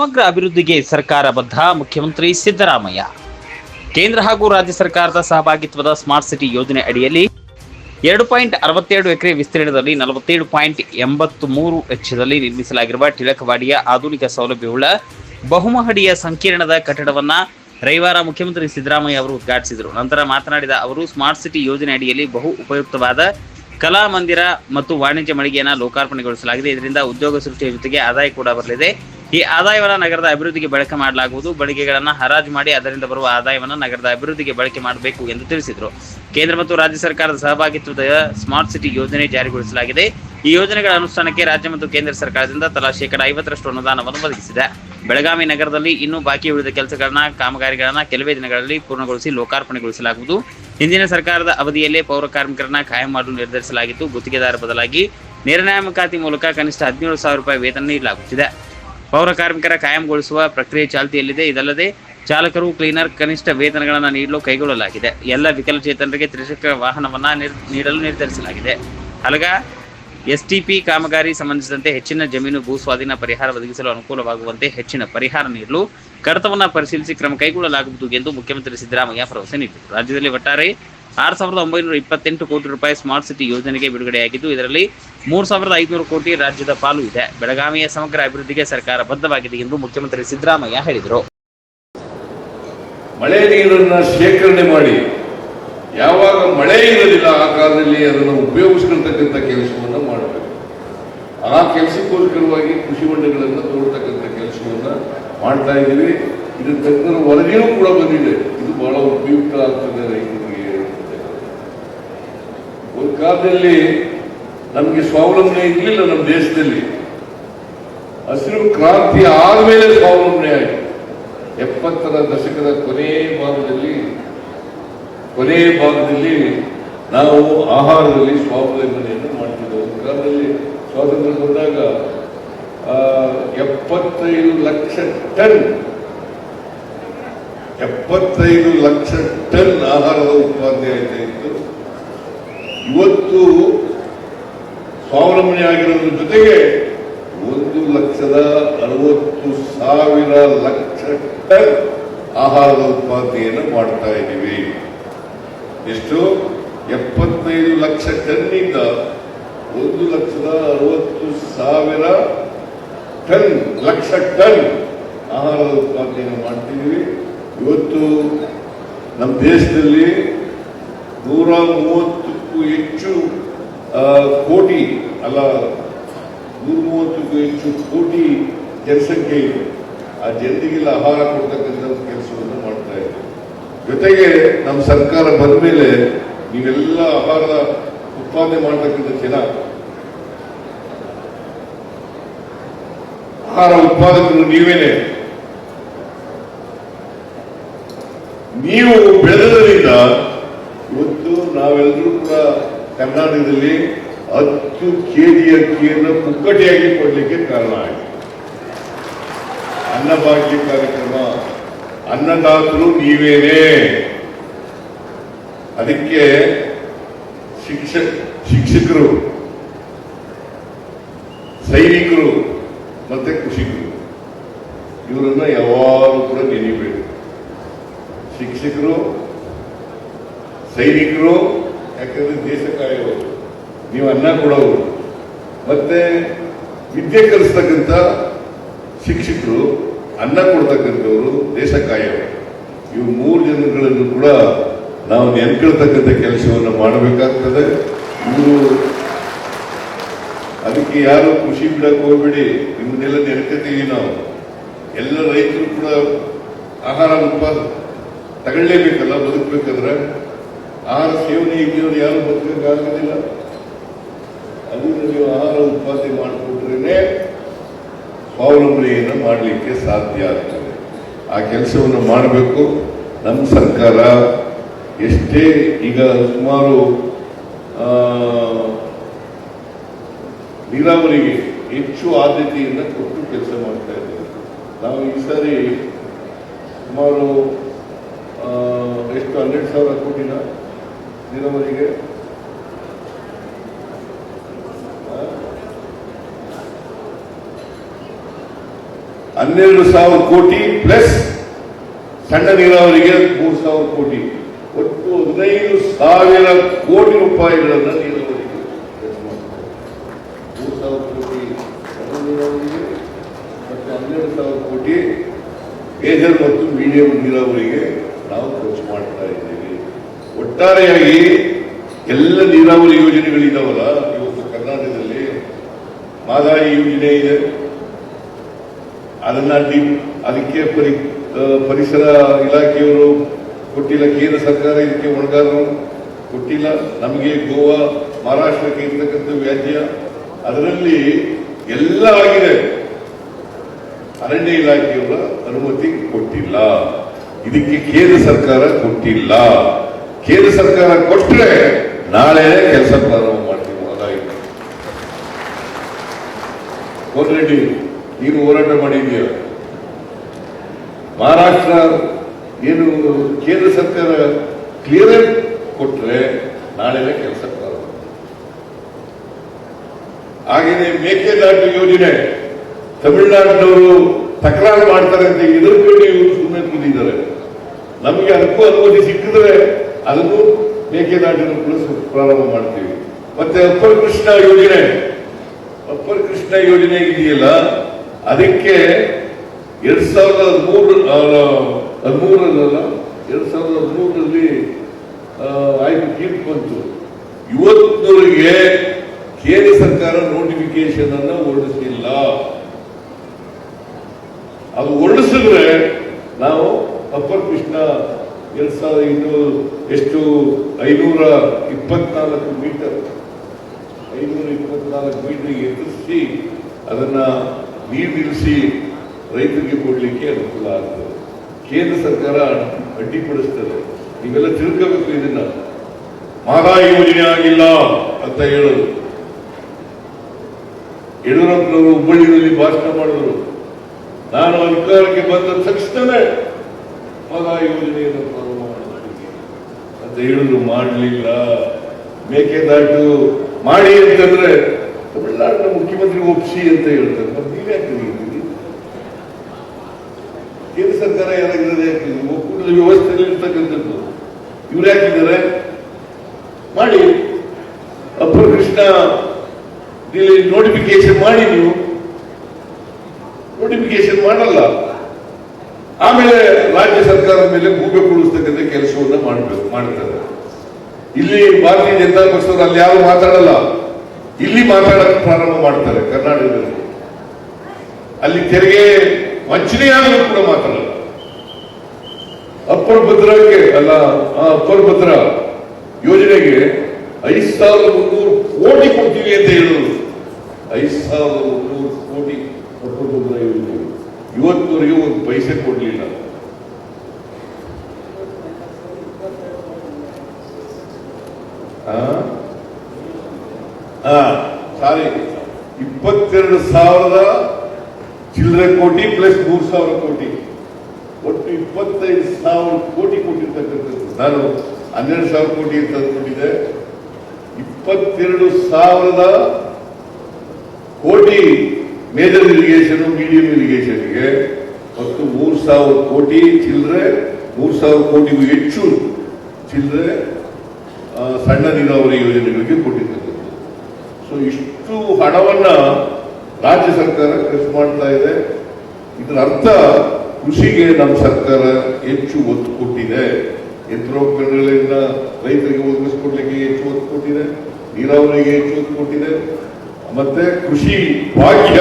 ಸಮಗ್ರ ಅಭಿವೃದ್ಧಿಗೆ ಸರ್ಕಾರ ಬದ್ಧ ಮುಖ್ಯಮಂತ್ರಿ ಸಿದ್ದರಾಮಯ್ಯ. ಕೇಂದ್ರ ಹಾಗೂ ರಾಜ್ಯ ಸರ್ಕಾರದ ಸಹಭಾಗಿತ್ವದ ಸ್ಮಾರ್ಟ್ ಸಿಟಿ ಯೋಜನೆ ಅಡಿಯಲ್ಲಿ ಎರಡು ಪಾಯಿಂಟ್ ಅರವತ್ತೆರಡು ಎಕರೆ ವಿಸ್ತೀರ್ಣದಲ್ಲಿ ನಲವತ್ತೇಳು ಪಾಯಿಂಟ್ ಎಂಬತ್ತು ಮೂರು ವೆಚ್ಚದಲ್ಲಿ ನಿರ್ಮಿಸಲಾಗಿರುವ ಟಿಳಕವಾಡಿಯ ಆಧುನಿಕ ಸೌಲಭ್ಯವುಳ್ಳ ಬಹುಮಹಡಿಯ ಸಂಕೀರ್ಣದ ಕಟ್ಟಡವನ್ನ ರವಿವಾರ ಮುಖ್ಯಮಂತ್ರಿ ಸಿದ್ದರಾಮಯ್ಯ ಅವರು ಉದ್ಘಾಟಿಸಿದರು. ನಂತರ ಮಾತನಾಡಿದ ಅವರು, ಸ್ಮಾರ್ಟ್ ಸಿಟಿ ಯೋಜನೆ ಅಡಿಯಲ್ಲಿ ಬಹು ಉಪಯುಕ್ತವಾದ ಕಲಾ ಮಂದಿರ ಮತ್ತು ವಾಣಿಜ್ಯ ಮಳಿಗೆಯನ್ನು ಲೋಕಾರ್ಪಣೆಗೊಳಿಸಲಾಗಿದೆ. ಇದರಿಂದ ಉದ್ಯೋಗ ಸೃಷ್ಟಿಯ ಜೊತೆಗೆ ಆದಾಯ ಕೂಡ ಬರಲಿದೆ. ಈ ಆದಾಯವನ್ನು ನಗರದ ಅಭಿವೃದ್ಧಿಗೆ ಬಳಕೆ ಮಾಡಲಾಗುವುದು. ಬಳಿಗೆಗಳನ್ನು ಹರಾಜು ಮಾಡಿ ಅದರಿಂದ ಬರುವ ಆದಾಯವನ್ನು ನಗರದ ಅಭಿವೃದ್ಧಿಗೆ ಬಳಕೆ ಮಾಡಬೇಕು ಎಂದು ತಿಳಿಸಿದರು. ಕೇಂದ್ರ ಮತ್ತು ರಾಜ್ಯ ಸರ್ಕಾರದ ಸಹಭಾಗಿತ್ವದ ಸ್ಮಾರ್ಟ್ ಸಿಟಿ ಯೋಜನೆ ಜಾರಿಗೊಳಿಸಲಾಗಿದೆ. ಈ ಯೋಜನೆಗಳ ಅನುಷ್ಠಾನಕ್ಕೆ ರಾಜ್ಯ ಮತ್ತು ಕೇಂದ್ರ ಸರ್ಕಾರದಿಂದ ತಲಾ ಶೇಕಡ ಐವತ್ತರಷ್ಟು ಅನುದಾನವನ್ನು ಒದಗಿಸಿದೆ. ಬೆಳಗಾವಿ ನಗರದಲ್ಲಿ ಇನ್ನೂ ಬಾಕಿ ಉಳಿದ ಕೆಲಸಗಳನ್ನ, ಕಾಮಗಾರಿಗಳನ್ನ ಕೆಲವೇ ದಿನಗಳಲ್ಲಿ ಪೂರ್ಣಗೊಳಿಸಿ ಲೋಕಾರ್ಪಣೆಗೊಳಿಸಲಾಗುವುದು. ಹಿಂದಿನ ಸರ್ಕಾರದ ಅವಧಿಯಲ್ಲೇ ಪೌರ ಕಾರ್ಮಿಕರನ್ನ ಕಾಯಂ ಮಾಡಲು ನಿರ್ಧರಿಸಲಾಗಿತ್ತು. ಗುತ್ತಿಗೆದಾರ ಬದಲಾಗಿ ನೇರ ನೇಮಕಾತಿ ಮೂಲಕ ಕನಿಷ್ಠ ಹದಿನೇಳು ಸಾವಿರ ರೂಪಾಯಿ ವೇತನ ನೀಡಲಾಗುತ್ತಿದೆ. ಪೌರ ಕಾರ್ಮಿಕರ ಕಾಯಂಗೊಳಿಸುವ ಪ್ರಕ್ರಿಯೆ ಚಾಲ್ತಿಯಲ್ಲಿದೆ. ಇದಲ್ಲದೆ ಚಾಲಕರು, ಕ್ಲೀನರ್, ಕನಿಷ್ಠ ವೇತನಗಳನ್ನು ನೀಡಲು ಕೈಗೊಳ್ಳಲಾಗಿದೆ. ಎಲ್ಲ ವಿಕಲಚೇತನರಿಗೆ ತ್ರಿಚಕ್ರ ವಾಹನವನ್ನು ನೀಡಲು ನಿರ್ಧರಿಸಲಾಗಿದೆ. ಅಲಗ, ಎಸ್ಟಿಪಿ ಕಾಮಗಾರಿ ಸಂಬಂಧಿಸಿದಂತೆ ಹೆಚ್ಚಿನ ಜಮೀನು ಭೂ ಸ್ವಾಧೀನ ಪರಿಹಾರ ಒದಗಿಸಲು ಅನುಕೂಲವಾಗುವಂತೆ ಹೆಚ್ಚಿನ ಪರಿಹಾರ ನೀಡಲು ಕಡತವನ್ನು ಪರಿಶೀಲಿಸಿ ಕ್ರಮ ಕೈಗೊಳ್ಳಲಾಗುವುದು ಎಂದು ಮುಖ್ಯಮಂತ್ರಿ ಸಿದ್ದರಾಮಯ್ಯ ಭರವಸೆ ನೀಡಿದರು. ರಾಜ್ಯದಲ್ಲಿ ಒಟ್ಟಾರೆ ಆರು ಸಾವಿರದ ಒಂಬೈನೂರ ಇಪ್ಪತ್ತೆಂಟು ಕೋಟಿ ರೂಪಾಯಿ ಸ್ಮಾರ್ಟ್ ಸಿಟಿ ಯೋಜನೆಗೆ ಬಿಡುಗಡೆಯಾಗಿದ್ದು, ಇದರಲ್ಲಿ ಮೂರು ಸಾವಿರದ ಐದುನೂರು ಕೋಟಿ ರಾಜ್ಯದ ಪಾಲು ಇದೆ. ಬೆಳಗಾವಿಯ ಸಮಗ್ರ ಅಭಿವೃದ್ಧಿಗೆ ಸರ್ಕಾರ ಬದ್ಧವಾಗಿದೆ ಎಂದು ಮುಖ್ಯಮಂತ್ರಿ ಸಿದ್ದರಾಮಯ್ಯ ಹೇಳಿದರು. ಮಳೆ ನೀರನ್ನು ಶೇಖರಣೆ ಮಾಡಿ. ಯಾವಾಗ ಮಳೆ ಇರೋದಿಲ್ಲ ಆ ಕಾಲದಲ್ಲಿ ಅದನ್ನು ಉಪಯೋಗಿಸ್ಕೊಳ್ತಕ್ಕಂಥ ಕೆಲಸವನ್ನು ಮಾಡಬೇಕು. ಆ ಕೆಲಸಕ್ಕೋಸ್ಕರವಾಗಿ ಕೃಷಿ ಹೊಂಡಗಳನ್ನು ತೋರ್ತಕ್ಕಂಥ ಕೆಲಸವನ್ನು ಮಾಡ್ತಾ ಇದ್ದೀವಿ. ಇದು ತಜ್ಞರ ವರದಿಯೂ ಕೂಡ ಬಂದಿದೆ. ಇದು ಬಹಳ ಉಪಯುಕ್ತ ಆಗ್ತದೆ ರೈತರಿಗೆ. ಒಂದು ಕಾಲದಲ್ಲಿ ನಮಗೆ ಸ್ವಾವಲಂಬನೆ ಇರಲಿಲ್ಲ ನಮ್ಮ ದೇಶದಲ್ಲಿ. ಹಸಿರು ಕ್ರಾಂತಿ ಆದಮೇಲೆ ಸ್ವಾವಲಂಬನೆ ಆಯಿತು. ಎಪ್ಪತ್ತರ ದಶಕದ ಕೊನೆಯ ಭಾಗದಲ್ಲಿ ಕೊನೆಯ ಭಾಗದಲ್ಲಿ ನಾವು ಆಹಾರದಲ್ಲಿ ಸ್ವಾವಲಂಬನೆಯನ್ನು ಮಾಡ್ತಿದ್ದೆವು. ಕಾಲದಲ್ಲಿ ಸ್ವಾತಂತ್ರ್ಯ ಬಂದಾಗ ಎಪ್ಪತ್ತೈದು ಲಕ್ಷ ಟನ್, ಎಪ್ಪತ್ತೈದು ಲಕ್ಷ ಟನ್ ಆಹಾರದ ಉತ್ಪಾದನೆ ಆಯ್ತಾ ಇತ್ತು. ಇವತ್ತು ಸ್ವಾವಲಂಬನೆ ಆಗಿರೋದ್ರ ಜೊತೆಗೆ ಒಂದು ಲಕ್ಷದ ಅರವತ್ತು ಸಾವಿರ ಲಕ್ಷ ಟನ್ ಆಹಾರದ ಉತ್ಪಾದನೆಯನ್ನು ಮಾಡ್ತಾ ಇದ್ದೀವಿ. ಎಷ್ಟು? ಎಪ್ಪತ್ತೈದು ಲಕ್ಷ ಟನ್ನಿಂದ ಒಂದು ಲಕ್ಷದ ಅರವತ್ತು ಸಾವಿರ ಟನ್, ಲಕ್ಷ ಟನ್ ಆಹಾರದ ಉತ್ಪಾದನೆಯನ್ನು ಮಾಡ್ತಿದ್ದೀವಿ. ಇವತ್ತು ನಮ್ಮ ದೇಶದಲ್ಲಿ ನೂರ ಮೂವತ್ತಕ್ಕೂ ಹೆಚ್ಚು ಕೋಟಿ, ಅಲ್ಲ ನೂರ ಮೂವತ್ತಕ್ಕೂ ಹೆಚ್ಚು ಕೋಟಿ ಜನಸಂಖ್ಯೆ ಇದೆ. ಆ ಜನರಿಗೆಲ್ಲ ಆಹಾರ ಕೊಡ್ತಕ್ಕಂಥ ಕೆಲಸವನ್ನು ಮಾಡ್ತಾ ಇದೆ. ಜೊತೆಗೆ ನಮ್ಮ ಸರ್ಕಾರ ಬಂದ ಮೇಲೆ ನೀವೆಲ್ಲ ಆಹಾರದ ಉತ್ಪಾದನೆ ಮಾಡ್ತಕ್ಕಂಥ ಜನ. ಆಹಾರ ಉತ್ಪಾದಕರು ನೀವೇನೆ. ನೀವು ಬೆಳೆದರಿಂದ ಇವತ್ತು ನಾವೆಲ್ಲರೂ ಕೂಡ ಕರ್ನಾಟಕದಲ್ಲಿ ಹತ್ತು ಕೆಜಿ ಅಕ್ಕಿಯನ್ನು ಪುಕ್ಕಟೆಯಾಗಿ ಕೊಡಲಿಕ್ಕೆ ಕಾರಣ ಆಗಿದೆ. ಅನ್ನಭಾಗ್ಯ ಕಾರ್ಯಕ್ರಮ, ಅನ್ನದಾತರು ನೀವೇನೆ. ಅದಕ್ಕೆ ಶಿಕ್ಷ, ಶಿಕ್ಷಕರು, ಸೈನಿಕರು ಮತ್ತೆ ಕೃಷಿಕರು, ಇವರನ್ನ ಯಾವಾಗಲೂ ಕೂಡ ನೆನೀಬೇಕು ಶಿಕ್ಷಕರು, ಸೈನಿಕರು ಯಾಕಂದ್ರೆ ದೇಶ ಕಾಯೋ ನೀವು ಅನ್ನ ಕೊಡೋರು. ಮತ್ತೆ ವಿದ್ಯೆ ಕಲಿಸ್ತಕ್ಕಂಥ ಶಿಕ್ಷಕರು, ಅನ್ನ ಕೊಡ್ತಕ್ಕಂಥವ್ರು ದೇಶ ಕಾಯೋರು ಇವು ಮೂರು ಜನಗಳನ್ನು ಕೂಡ ನಾವು ನೆನ್ಕೊಳ್ತಕ್ಕಂಥ ಕೆಲಸವನ್ನು ಮಾಡಬೇಕಾಗ್ತದೆ. ಇವರು ಅದಕ್ಕೆ ಯಾರು ಖುಷಿ ಬಿಡಕ್ಕೆ ಹೋಗ್ಬೇಡಿ. ನಿಮ್ಮನ್ನೆಲ್ಲ ನೆನ್ಕೋತೀವಿ ನಾವು ಎಲ್ಲ ರೈತರು ಕೂಡ ಆಹಾರ ಉತ್ಪಾದ, ತಗೊಳ್ಳೇಬೇಕಲ್ಲ, ಬದುಕಬೇಕಾದ್ರೆ. ಆಹಾರ ಸೇವನೆ ಇಲ್ಲದವ್ರು ಯಾರು ಬದುಕಕ್ಕಾಗೋದಿಲ್ಲ ಅದನ್ನು ನೀವು ಆಹಾರ ಉತ್ಪಾದನೆ ಮಾಡಿಕೊಟ್ರೇನೆ ಸ್ವಾವಲಂಬನೆಯನ್ನು ಮಾಡಲಿಕ್ಕೆ ಸಾಧ್ಯ ಆಗ್ತದೆ. ಆ ಕೆಲಸವನ್ನು ಮಾಡಬೇಕು. ನಮ್ಮ ಸರ್ಕಾರ ಎಷ್ಟೇ ಈಗ ಸುಮಾರು ನೀರಾವರಿಗೆ ಹೆಚ್ಚು ಆದ್ಯತೆಯನ್ನು ಕೊಟ್ಟು ಕೆಲಸ ಮಾಡ್ತಾ ಇದ್ದೇವೆ. ನಾವು ಈ ಸಾರಿ ಸುಮಾರು ಎಷ್ಟು ಹನ್ನೆರಡು ಸಾವಿರ ಕೋಟಿನ ನೀರಾವರಿಗೆ ಹನ್ನೆರಡು ಸಾವಿರ ಕೋಟಿ ಪ್ಲಸ್ ಸಣ್ಣ ನೀರಾವರಿಗೆ ಮೂರು ಸಾವಿರ ಕೋಟಿ. ಒಟ್ಟು ಹದಿನೈದು ಸಾವಿರ ಕೋಟಿ ರೂಪಾಯಿಗಳನ್ನು ನೀರಾವರಿಗೆ ಮೂರು ಸಾವಿರ ಕೋಟಿ ಸಣ್ಣ ನೀರಾವರಿಗೆ, ಮತ್ತು ಹನ್ನೆರಡು ಸಾವಿರ ಕೋಟಿ ಮೇಜರ್ ಮತ್ತು ಮೀಡಿಯಂ ನೀರಾವರಿಗೆ ನಾವು ಖರ್ಚು ಮಾಡ್ತಾ ಇದ್ದೇವೆ ಒಟ್ಟಾರೆಯಾಗಿ ಎಲ್ಲ ನೀರಾವರಿ ಯೋಜನೆಗಳಿದಾವಲ್ಲ, ಇವತ್ತು ಕರ್ನಾಟಕದಲ್ಲಿ. ಮಾದಾಯಿ ಯೋಜನೆ ಇದೆ. ಅದನ್ನ ಅದಕ್ಕೆ ಪರಿ ಪರಿಸರ ಇಲಾಖೆಯವರು ಕೊಟ್ಟಿಲ್ಲ, ಕೇಂದ್ರ ಸರ್ಕಾರ ಇದಕ್ಕೆ ಒಣಗಾರರು ಕೊಟ್ಟಿಲ್ಲ. ನಮಗೆ ಗೋವಾ, ಮಹಾರಾಷ್ಟ್ರಕ್ಕೆ ಇರ್ತಕ್ಕಂಥ ವ್ಯಾಜ್ಯ. ಅದರಲ್ಲಿ ಎಲ್ಲ ಆಗಿದೆ. ಅರಣ್ಯ ಇಲಾಖೆಯವರ ಅನುಮತಿ ಕೊಟ್ಟಿಲ್ಲ. ಇದಕ್ಕೆ ಕೇಂದ್ರ ಸರ್ಕಾರ ಕೊಟ್ಟಿಲ್ಲ. ಕೇಂದ್ರ ಸರ್ಕಾರ ಕೊಟ್ಟರೆ ನಾಳೆ ಕೆಲಸ ಪ್ರಾರಂಭ ಮಾಡ್ತೀವಿ, ಅದಾಯಿತು. ಕೋನರೆಡ್ಡಿ ನೀನು ಹೋರಾಟ ಮಾಡಿದೀಯ ಮಹಾರಾಷ್ಟ್ರ ಏನು ಕೇಂದ್ರ ಸರ್ಕಾರ ಕ್ಲಿಯರೆನ್ಸ್ ಕೊಟ್ಟರೆ ನಾಳೆನೇ ಕೆಲಸ ಪ್ರಾರಂಭ ಹಾಗೆಯೇ ಮೇಕೆದಾಟು ಯೋಜನೆ, ತಮಿಳುನಾಡಿನವರು ತಕರಾರು ಮಾಡ್ತಾರೆ ಅಂತ ಎದುರುಕೊಂಡು ಇವರು ಸುಮ್ಮನೆ ಕೂತಿದ್ದಾರೆ. ನಮಗೆ ಅದಕ್ಕೂ ಅನುಮತಿ ಸಿಕ್ಕಿದ್ರೆ ಅದನ್ನು ಮೇಕೆದಾಟಿನ ಕೂಡ ಪ್ರಾರಂಭ ಮಾಡ್ತೀವಿ. ಮತ್ತೆ ಅಪ್ಪರ್ ಕೃಷ್ಣ ಯೋಜನೆ. ಅಪ್ಪರ್ ಕೃಷ್ಣ ಯೋಜನೆ ಇದೆಯಲ್ಲ, ಅದಕ್ಕೆ ಎರಡ್ ಸಾವಿರದ ಹದಿಮೂರು ಹದಿಮೂರಲ್ಲ ಎರಡ್ ಸಾವಿರದ ಹದಿಮೂರರಲ್ಲಿ ಆಯ್ತು ತೀರ್ಪು ಬಂತು. ಇವತ್ತಿನವರೆಗೆ ಕೇಂದ್ರ ಸರ್ಕಾರ ನೋಟಿಫಿಕೇಶನ್ ಅನ್ನ ಹೊರಡಿಸಿಲ್ಲ. ಅದು ಹೊರಡಿಸಿದ್ರೆ ನಾವು ಅಪ್ಪರ್ ಕೃಷ್ಣ ಎರಡ್ ಸಾವಿರದ ಇನ್ನೂರು ಎಷ್ಟು? ಐನೂರ ಇಪ್ಪತ್ನಾಲ್ಕು ಮೀಟರ್. ಐನೂರ ಇಪ್ಪತ್ನಾಲ್ಕು ಮೀಟರ್ ಎದುರಿಸಿ ಅದನ್ನ ನೀರು ನಿಲ್ಲಿಸಿ ರೈತರಿಗೆ ಕೊಡ್ಲಿಕ್ಕೆ ಅನುಕೂಲ ಆಗ್ತದೆ. ಕೇಂದ್ರ ಸರ್ಕಾರ ಅಡ್ಡಿಪಡಿಸ್ತದೆ. ನೀವೆಲ್ಲ ತಿಳ್ಕೋಬೇಕು ಇದನ್ನ. ಮಹದಾಯಿ ಯೋಜನೆ ಆಗಿಲ್ಲ ಅಂತ ಹೇಳೋದು. ಯಡಿಯೂರಪ್ಪನವರು ಹುಬ್ಬಳ್ಳಿಯಲ್ಲಿ ಭಾಷಣ ಮಾಡಿದ್ರು. ನಾನು ಅಧಿಕಾರಕ್ಕೆ ಬಂದ ತಕ್ಷಣವೇ ಮಹದಾಯಿ ಯೋಜನೆಯನ್ನು ಪ್ರಾರಂಭ ಅಂತ ಹೇಳಿದ್ರು ಮಾಡಲಿಲ್ಲ. ಮೇಕೆದಾಟು ಮಾಡಿ ಅಂತಂದ್ರೆ ತಮಿಳುನಾಡಿನ ಮುಖ್ಯಮಂತ್ರಿ ಒಪ್ಸಿ ಅಂತ ಹೇಳ್ತಾರೆ. ಮತ್ತೆ ನೀವೇ ಹಾಕಿದ್ದೀರಿ ಕೇಂದ್ರ ಸರ್ಕಾರ ಯಾರಾಗಿದ್ದಾರೆ ಹಾಕಿದ್ರು ಒಕ್ಕೂಟದ ವ್ಯವಸ್ಥೆಯಲ್ಲಿ ಇರ್ತಕ್ಕಂಥದ್ದು. ಇವ್ರು ಹಾಕಿದ್ದಾರೆ ಮಾಡಿ. ಅಪ್ಪರ್ ಕೃಷ್ಣ ನೋಟಿಫಿಕೇಶನ್ ಮಾಡಿ ನೀವು. ನೋಟಿಫಿಕೇಶನ್ ಮಾಡಲ್ಲ. ಆಮೇಲೆ ರಾಜ್ಯ ಸರ್ಕಾರದ ಮೇಲೆ ಗೂಬೆ ಕೊಡಿಸ್ತಕ್ಕಂಥ ಕೆಲಸವನ್ನು ಮಾಡಬೇಕು, ಮಾಡ್ತಾರೆ. ಇಲ್ಲಿ ಭಾರತೀಯ ಜನತಾ ಪಕ್ಷದವರು ಅಲ್ಲಿ ಯಾರು ಮಾತಾಡಲ್ಲ. ಇಲ್ಲಿ ಮಾತಾಡಕ್ಕೆ ಪ್ರಾರಂಭ ಮಾಡ್ತಾರೆ ಕರ್ನಾಟಕದಲ್ಲಿ. ಅಲ್ಲಿ ತೆರಿಗೆ ವಂಚನೆಯಾದರೂ ಕೂಡ ಮಾತಾಡಲ್ಲ. ಅಪ್ಪರ್ ಭದ್ರಕ್ಕೆ ಅಲ್ಲ ಅಪ್ಪರ್ ಭದ್ರ ಯೋಜನೆಗೆ ಐದು ಸಾವಿರದ ಮುನ್ನೂರು ಕೋಟಿ ಕೊಡ್ತೀವಿ ಅಂತ ಹೇಳೋದು ಐದು ಸಾವಿರದ ಮುನ್ನೂರು ಕೋಟಿ ಅಪ್ಪರ್ ಭದ್ರ ಯೋಜನೆ. ಇವತ್ತುವರೆಗೆ ಒಂದು ಪೈಸೆ ಕೊಡ್ಲಿಲ್ಲ. ಸಾರಿ. ಇಪ್ಪತ್ತೆರಡು ಸಾವಿರದ ಚಿಲ್ಲರೆ ಕೋಟಿ ಪ್ಲಸ್ ಮೂರು ಸಾವಿರ ಕೋಟಿ. ಒಟ್ಟು ಇಪ್ಪತ್ತೈದು ಸಾವಿರ ಕೋಟಿ ಕೊಟ್ಟಿರ್ತಕ್ಕಂಥದ್ದು. ನಾನು ಹನ್ನೆರಡು ಸಾವಿರ ಕೋಟಿ ಅಂತ ಅಂದ್ಕೊಂಡಿದ್ದೆ. ಇಪ್ಪತ್ತೆರಡು ಸಾವಿರದ ಕೋಟಿ ಮೇಜರ್ ಇರಿಗೇಷನ್ ಮೀಡಿಯಂ ಇರಿಗೇಷನ್ಗೆ ಮತ್ತು ಮೂರು ಸಾವಿರ ಕೋಟಿ ಚಿಲ್ಲರೆ ಮೂರು ಸಾವಿರ ಕೋಟಿಗೂ ಹೆಚ್ಚು ಚಿಲ್ಲರೆ ಸಣ್ಣ ನೀರಾವರಿ ಯೋಜನೆಗಳಿಗೆ ಕೊಟ್ಟಿರ್ತಕ್ಕಂಥದ್ದು. ಸೊ ಇಷ್ಟು ಹಣವನ್ನ ರಾಜ್ಯ ಸರ್ಕಾರ ಖರ್ಚು ಮಾಡ್ತಾ ಇದೆ. ಇದರ ಅರ್ಥ, ಕೃಷಿಗೆ ನಮ್ಮ ಸರ್ಕಾರ ಹೆಚ್ಚು ಒತ್ತು ಕೊಟ್ಟಿದೆ. ಯಂತ್ರೋಪಕರಣಗಳಿಂದ ರೈತರಿಗೆ ಒದಗಿಸ್ಕೊಡ್ಲಿಕ್ಕೆ ಹೆಚ್ಚು ಒತ್ತು ಕೊಟ್ಟಿದೆ. ನೀರಾವರಿಗೆ ಹೆಚ್ಚು ಒತ್ತು ಕೊಟ್ಟಿದೆ. ಮತ್ತೆ ಕೃಷಿ ಭಾಗ್ಯ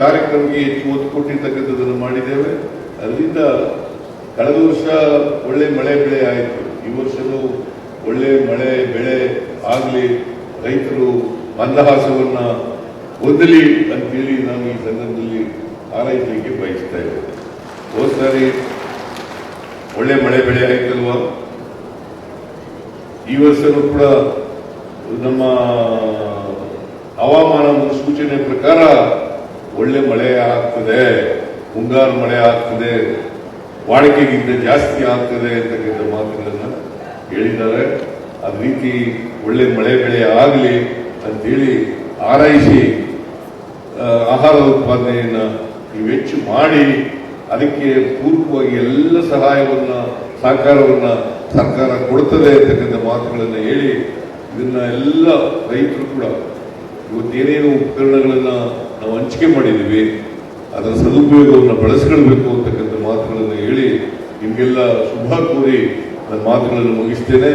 ಕಾರ್ಯಕ್ರಮಕ್ಕೆ ಹೆಚ್ಚು ಒತ್ತು ಕೊಟ್ಟಿರ್ತಕ್ಕಂಥದ್ದನ್ನು ಮಾಡಿದ್ದೇವೆ. ಅದರಿಂದ ಕಳೆದ ವರ್ಷ ಒಳ್ಳೆ ಮಳೆ ಬೆಳೆ ಆಯಿತು. ಈ ವರ್ಷವೂ ಒಳ್ಳೆ ಮಳೆ ಬೆಳೆ ಆಗಲಿ, ರೈತರು ಮಂದಹಾಸವನ್ನ ಹೊಂದಲಿ ಅಂತೇಳಿ ನಾನು ಈ ಸಂದರ್ಭದಲ್ಲಿ ಆರೈಸಲಿಕ್ಕೆ ಬಯಸ್ತಾ ಇದ್ದೇನೆ. ಹೋದ್ ಸಾರಿ ಒಳ್ಳೆ ಮಳೆ ಬೆಳೆ ಆಯ್ತಲ್ವಾ? ಈ ವರ್ಷವೂ ಕೂಡ ನಮ್ಮ ಹವಾಮಾನ ಸೂಚನೆ ಪ್ರಕಾರ ಒಳ್ಳೆ ಮಳೆ ಆಗ್ತದೆ, ಮುಂಗಾರು ಮಳೆ ಆಗ್ತದೆ, ವಾಡಿಕೆಗಿಂತ ಜಾಸ್ತಿ ಆಗ್ತದೆ ಅಂತಕ್ಕಂಥ ಮಾತುಗಳನ್ನು ಹೇಳಿದ್ದಾರೆ. ಅದ ರೀತಿ ಒಳ್ಳೆ ಮಳೆ ಬೆಳೆ ಆಗಲಿ ಅಂತೇಳಿ ಆರೈಸಿ ಆಹಾರ ಉತ್ಪಾದನೆಯನ್ನು ನೀವು ಹೆಚ್ಚು ಮಾಡಿ ಅದಕ್ಕೆ ಪೂರ್ವಕವಾಗಿ ಎಲ್ಲ ಸಹಾಯವನ್ನು, ಸಹಕಾರವನ್ನು ಸರ್ಕಾರ ಕೊಡ್ತದೆ ಅಂತಕ್ಕಂಥ ಮಾತುಗಳನ್ನು ಹೇಳಿ ಇದನ್ನ ಎಲ್ಲ ರೈತರು ಕೂಡ ಇವತ್ತೇನೇನು ಉಪಕರಣಗಳನ್ನು ನಾವು ಹಂಚಿಕೆ ಮಾಡಿದ್ದೀವಿ, ಅದರ ಸದುಪಯೋಗವನ್ನು ಬಳಸ್ಕೊಳ್ಬೇಕು ಅಂತಕ್ಕಂಥ ಮಾತುಗಳನ್ನು ಹೇಳಿ ನಿಮಗೆಲ್ಲ ಶುಭ ಕೋರಿ ನನ್ನ ಮಾತುಗಳನ್ನು ಮುಗಿಸ್ತೇನೆ.